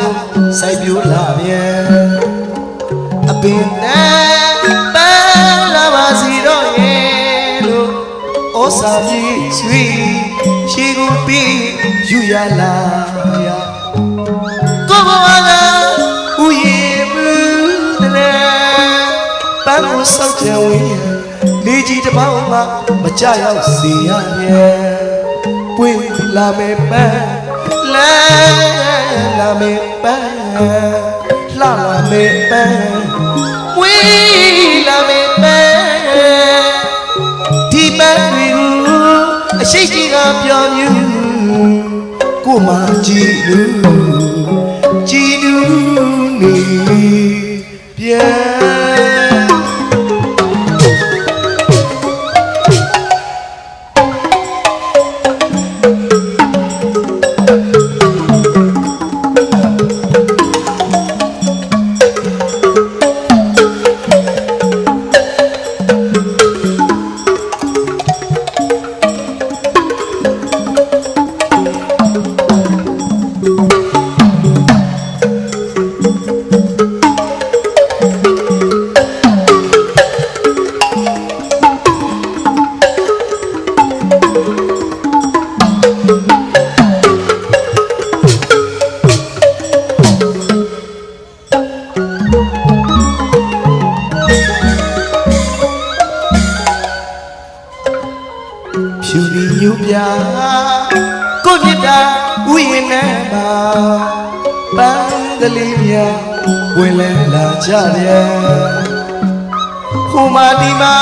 လို့စိုက်ပြိုးလာပြန်အပင်နဲ့ပန်းလာပါစီတော့ရဲ့လို့ဩစာပြေဆွေရှိကိုပြီးယူရလာရကိုဘဝကဥယျာဉ်ဘူးတဲ့ပန်းကိုစောက်ကြံဝင်ရလေကြီးတစ်ပေါက်မှမကြရောက်စေရရဲ့ပွင့်လာမယ်ပန်း လာလာမယ်ပန်းလှလာမယ်ပန်းပွင့်လာမယ်ပန်းဒီပန်းတွေကိုအရှိတ်ကြီးကပြောမြူ ဖြူပြီးညူပြကိုမြတ်တာဥယျာဉ်နဲ့ပါပန်းကလေးမြဝင်လဲလာကြတယ်ဟိုမာဒီမာ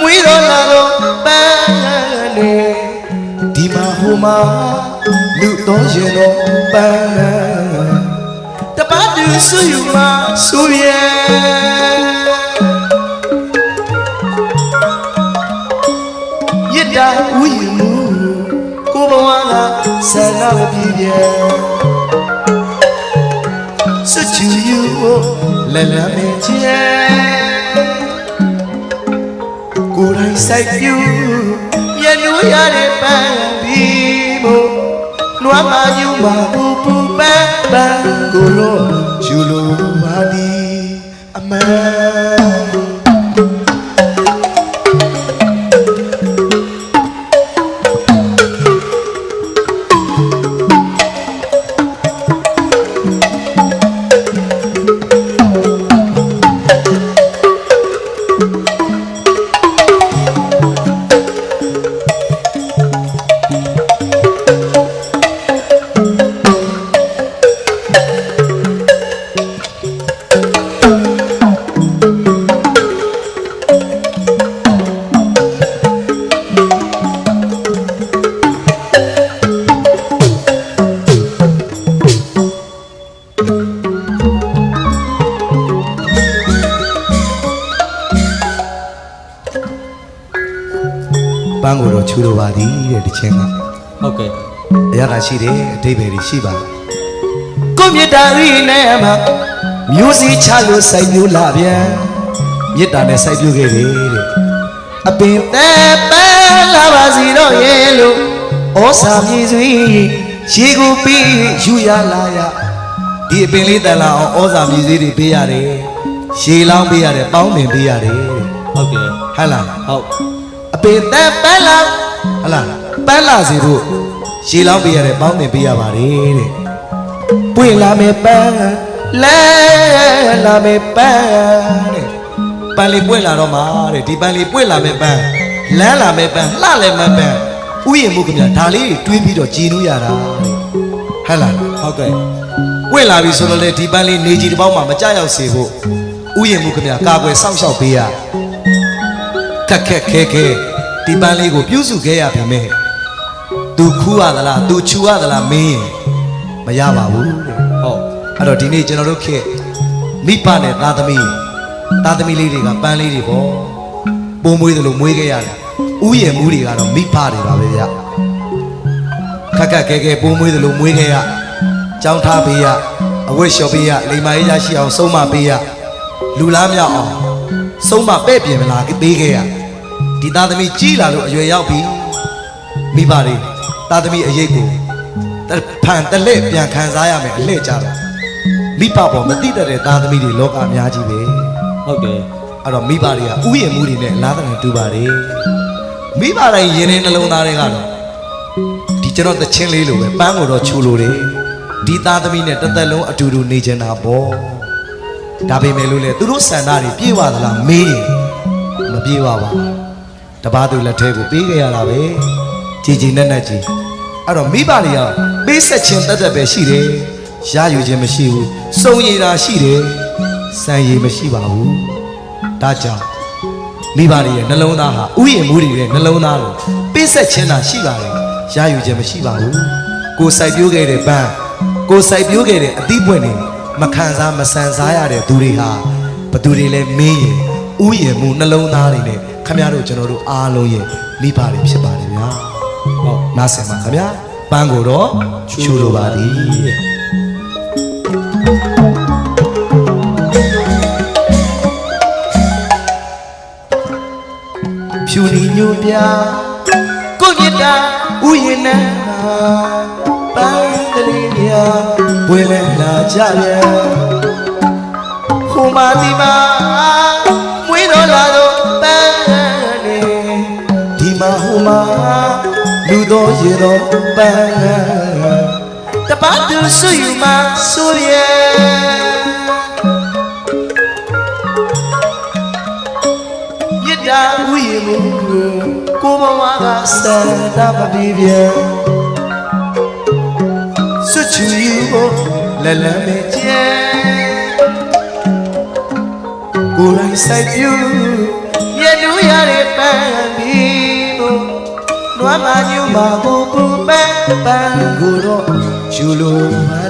မွေးတော်လာတော့ပန်းနေဒီမာဟိုမာလူတော်ရင်တော့ပန်းတပတ်တူဆူယူမဆူရဲ့ တာဥယျာဉ်မူကိုဘဝကဆန္ဒမပြေပြဲစွချူယူလက်လမ်းနဲ့ချဲကိုယ်တိုင်စိုက်ပြူမြတ်လို့ရတဲ့ပန်းပြီးမို့နွားမညူမပူပူပန်းပန်းကိုလိုယူလိုပါဒီအမှန် ပန်းကိုတော့ချူလိုပါသည်တဲ့တစ်ချင်းကဟုတ်ကဲ့အရသာရှိတယ်အတိပ္ပယ်တွေရှိပါကိုမြတ်တာရီနဲ့မှာမျိုးစီချလို့စိုက်ပြိုးလာပြန်မြတ်တာနဲ့စိုက်ပြိုးခဲ့တယ်တဲ့အပင်သက်ပန်းလာပါစီတော့ရဲ့လို့ဩစာပြေစွေရေကိုပြီးယူရလာရဒီအပင်လေးတန်လာအောင်ဩစာပြေစွေတွေပေးရတယ်ရေလောင်းပေးရတယ်ပေါင်းတင်ပေးရတယ်တဲ့ဟုတ်ကဲ့ဟဟလားဟုတ် အပေသက်ပန်းလာဟလာပန်းလာစီဖို့ရှည်လောင်းပေးရတယ်ပေါင်းတင်ပေးရပါတယ်တဲ့ပွင့်လာမယ်ပန်းလဲလာမယ်ပန်းတဲ့ပန်းလေးပွင့်လာတော့မှာတဲ့ဒီပန်းလေးပွင့်လာမယ်ပန်းလန်းလာမယ်ပန်းလှလည်းမယ်ပန်းဥယျာဉ်မှုခင်ဗျာဒါလေးတွေတွေးပြီးတော့ကြည်လို့ရတာတဲ့ဟဲ့လားဟုတ်ကဲ့ပွင့်လာပြီဆိုတော့လေဒီပန်းလေးနေကြီးတစ်ပေါက်မှမကြရောက်စေဖို့ဥယျာဉ်မှုခင်ဗျာကာကွယ်စောင့်ရှောက်ပေးရခက်ခက်ခဲခဲ ဒီပန်းလေးကိုပြုစုခဲ့ရပြီမဲ့သူခူးရသလားသူချူရသလားမင်းမရပါဘူးတဲ့ဟုတ်အဲ့တော့ဒီနေ့ကျွန်တော်တို့ခေတ်မိဘနဲ့သားသမီးသားသမီးလေးတွေကပန်းလေးတွေပေါ့ပုံမွေးတယ်လို့မွေးခဲ့ရတယ်ဥယျာဉ်မှုတွေကတော့မိဘတွေပါပဲဗျခက်ခက်ခဲခဲပုံမွေးတယ်လို့မွေးခဲ့ရကြောင်းထားပေးရအဝတ်လျှော်ပေးရလိမ္မာရေးရရှိအောင်ဆုံးမပေးရလူလားမြောက်အောင်ဆုံးမပဲ့ပြင်မလားပေးခဲ့ရ ဒီသားသမီးကြီးလာလို့အရွယ်ရောက်ပြီမိဘတွေသားသမီးအရေးကိုဖန်တလက်ပြန်ခံစားရမယ်အလှည့်ကြတော့မိဘပေါ်မသိတတ်တဲ့သားသမီးတွေလောကအများကြီးပဲဟုတ်တယ်အဲ့တော့မိဘတွေကဥယျာဉ်မှုတွေနဲ့အလားတန်တူပါတယ်မိဘတိုင်းယင်းနေနှလုံးသားတွေကတော့ဒီကျွန်တော်တချင်းလေးလိုပဲပန်းကိုတော့ချူလို့တယ်ဒီသားသမီးနဲ့တစ်သက်လုံးအတူတူနေကြတာပေါ့ဒါပေမဲ့လို့လေသူတို့ဆန္ဒတွေပြေဝသလားမေးရင်မပြေဝပါဘူး တပားသူလက်ထဲကိုပေးခဲ့ရတာပဲကြည်ကြည်နက်နက်ကြီးအဲ့တော့မိဘတွေကပေးဆက်ခြင်းတတ်တတ်ပဲရှိတယ်ရယူခြင်းမရှိဘူးစုံရည်တာရှိတယ်စံရည်မရှိပါဘူးဒါကြောင့်မိဘတွေရဲ့နှလုံးသားဟာဥယျာဉ်မှုတွေရဲ့နှလုံးသားကိုပိဆက်ခြင်းသာရှိပါတယ်ရယူခြင်းမရှိပါဘူးကိုယ်စိုက်ပျိုးခဲ့တဲ့ပန်းကိုယ်စိုက်ပျိုးခဲ့တဲ့အသီးပွင့်တွေမခံစားမဆန်စားရတဲ့သူတွေဟာဘသူတွေလဲမင်းရင်ဥယျာဉ်မှုနှလုံးသားတွေနဲ့ ခမရတို့ကျွန်တော်တို့အားလုံးရဲ့မိဘတွေဖြစ်ပါတယ်ဗျာဟုတ်နားဆင်ပါခင်ဗျာပန်းကိုတော့ချူလိုပါသည်တဲ့ဖြူနီညိုပြကိုမြတ်တာဥယျာဉ်နာပန်းကလေးများဝယ်လဲလာကြပြန်ဟိုမာဒီမာ မာဟိုမာလူတော်ရေတော်ပန်းတပတ်သူဆွယူမှာဆိုရဲ့မြစ်တာဥယျာဉ်မှုကိုဘဝကစံတာမပြေပြန်စွချူယူဖို့လက်လမ်းမဲ့ကျဲကိုယ်တိုင်ဆိုင်ပြူရနူးရတဲ့ပန်းပြီးကို နွားမညူမကိုပူပန်းပန်းကိုတော့ယူလိုပါ